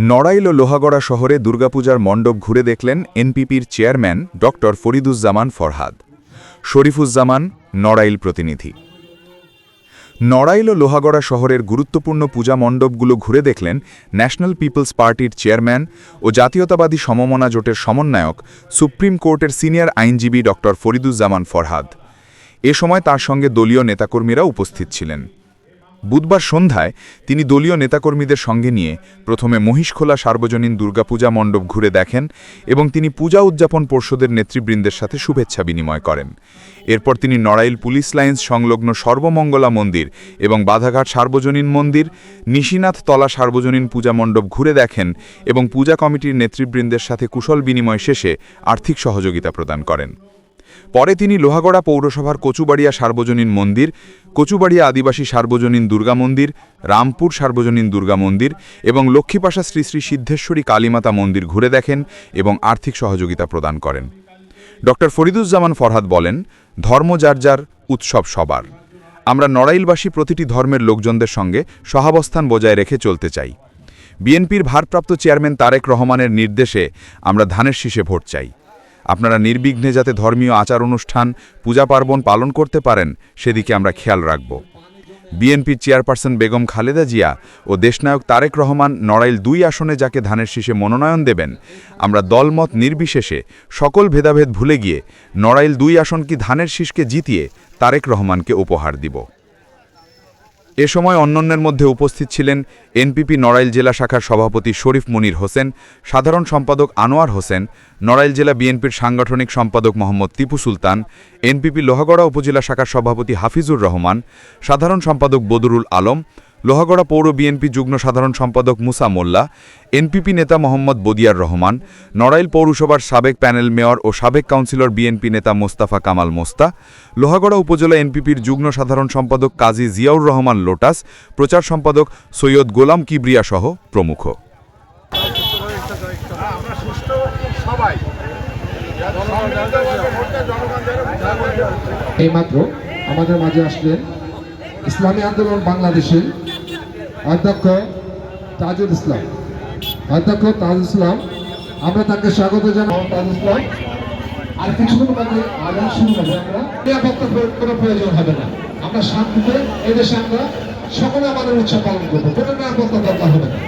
নড়াইল ও লোহাগড়া শহরে দুর্গাপূজার মণ্ডপ ঘুরে দেখলেন এনপিপির চেয়ারম্যান ড ফরিদুজ্জামান ফরহাদ। শরীফুজ্জামান, নড়াইল প্রতিনিধি। নড়াইল ও লোহাগড়া শহরের গুরুত্বপূর্ণ পূজা মণ্ডপগুলো ঘুরে দেখলেন ন্যাশনাল পিপলস পার্টির চেয়ারম্যান ও জাতীয়তাবাদী সমমনা জোটের সমন্বয়ক, সুপ্রিম কোর্টের সিনিয়র আইনজীবী ড ফরিদুজ্জামান ফরহাদ। এ সময় তার সঙ্গে দলীয় নেতাকর্মীরা উপস্থিত ছিলেন। বুধবার সন্ধ্যায় তিনি দলীয় নেতাকর্মীদের সঙ্গে নিয়ে প্রথমে মহিষখোলা সার্বজনীন দুর্গাপূজা মণ্ডপ ঘুরে দেখেন এবং তিনি পূজা উদযাপন পর্ষদের নেতৃবৃন্দের সাথে শুভেচ্ছা বিনিময় করেন। এরপর তিনি নড়াইল পুলিশ লাইন্স সংলগ্ন সর্বমঙ্গলা মন্দির এবং বাধাঘাট সার্বজনীন মন্দির, নিশিনাথ তলা সার্বজনীন পূজা মণ্ডপ ঘুরে দেখেন এবং পূজা কমিটির নেতৃবৃন্দের সাথে কুশল বিনিময় শেষে আর্থিক সহযোগিতা প্রদান করেন। পরে তিনি লোহাগড়া পৌরসভার কচুবাড়িয়া সার্বজনীন মন্দির, কচুবাড়িয়া আদিবাসী সার্বজনীন দুর্গা মন্দির, রামপুর সার্বজনীন দুর্গা মন্দির এবং লক্ষ্মীপাশা শ্রী শ্রী সিদ্ধেশ্বরী কালীমাতা মন্দির ঘুরে দেখেন এবং আর্থিক সহযোগিতা প্রদান করেন। ড. ফরিদুজ্জামান ফরহাদ বলেন, ধর্ম যার যার, উৎসব সবার। আমরা নড়াইলবাসী প্রতিটি ধর্মের লোকজনদের সঙ্গে সহাবস্থান বজায় রেখে চলতে চাই। বিএনপির ভারপ্রাপ্ত চেয়ারম্যান তারেক রহমানের নির্দেশে আমরা ধানের শীষে ভোট চাই। আপনারা নির্বিঘ্নে যাতে ধর্মীয় আচার অনুষ্ঠান পূজা পার্বণ পালন করতে পারেন, সেদিকে আমরা খেয়াল রাখব। বিএনপির চেয়ারপারসন বেগম খালেদা জিয়া ও দেশনায়ক তারেক রহমান নড়াইল দুই আসনে যাকে ধানের শীষে মনোনয়ন দেবেন, আমরা দলমত নির্বিশেষে সকল ভেদাভেদ ভুলে গিয়ে নড়াইল দুই আসন কি ধানের শীষকে জিতিয়ে তারেক রহমানকে উপহার দিব। এ সময় অন্যান্যের মধ্যে উপস্থিত ছিলেন এনপিপি নড়াইল জেলা শাখার সভাপতি শরীফ মুনির হোসেন, সাধারণ সম্পাদক আনোয়ার হোসেন, নড়াইল জেলা বিএনপির সাংগঠনিক সম্পাদক মোহাম্মদ টিপু সুলতান, এনপিপি লোহাগড়া উপজেলা শাখার সভাপতি হাফিজুর রহমান, সাধারণ সম্পাদক বদরুল আলম লোহাগড়া পৌর বিএনপি যুগ্ম সাধারণ সম্পাদক মুসা মোল্লা, এনপিপি নেতা মোহাম্মদ বদিয়ার রহমান, নড়াইল পৌরসভার সাবেক প্যানেল মেয়র ও সাবেক কাউন্সিলর বিএনপি নেতা মোস্তাফা কামাল মোস্তা, লোহাগড়া উপজেলা এনপিপির যুগ্ম সাধারণ সম্পাদক কাজী জিয়াউর রহমান লোটাস, প্রচার সম্পাদক সৈয়দ গোলাম কিবরিয়া সহ প্রমুখ। এইমাত্র আমাদের মাঝে আসলেন ইসলামী আন্দোলন বাংলাদেশের অধ্যক্ষ তাজুল ইসলাম। অধ্যক্ষ তাজুল ইসলাম, আমরা তাকে স্বাগত জানাই। তাজুল ইসলাম, আর কিছুক্ষণ আগে আগাম শুরু হবে। আমরা কোনো প্রয়োজন হবে না। আমরা শান্তিতে এদেশে আমরা সকলে আমাদের উৎসব পালন করব। কোনো নিরাপত্তা দরকার হবে না।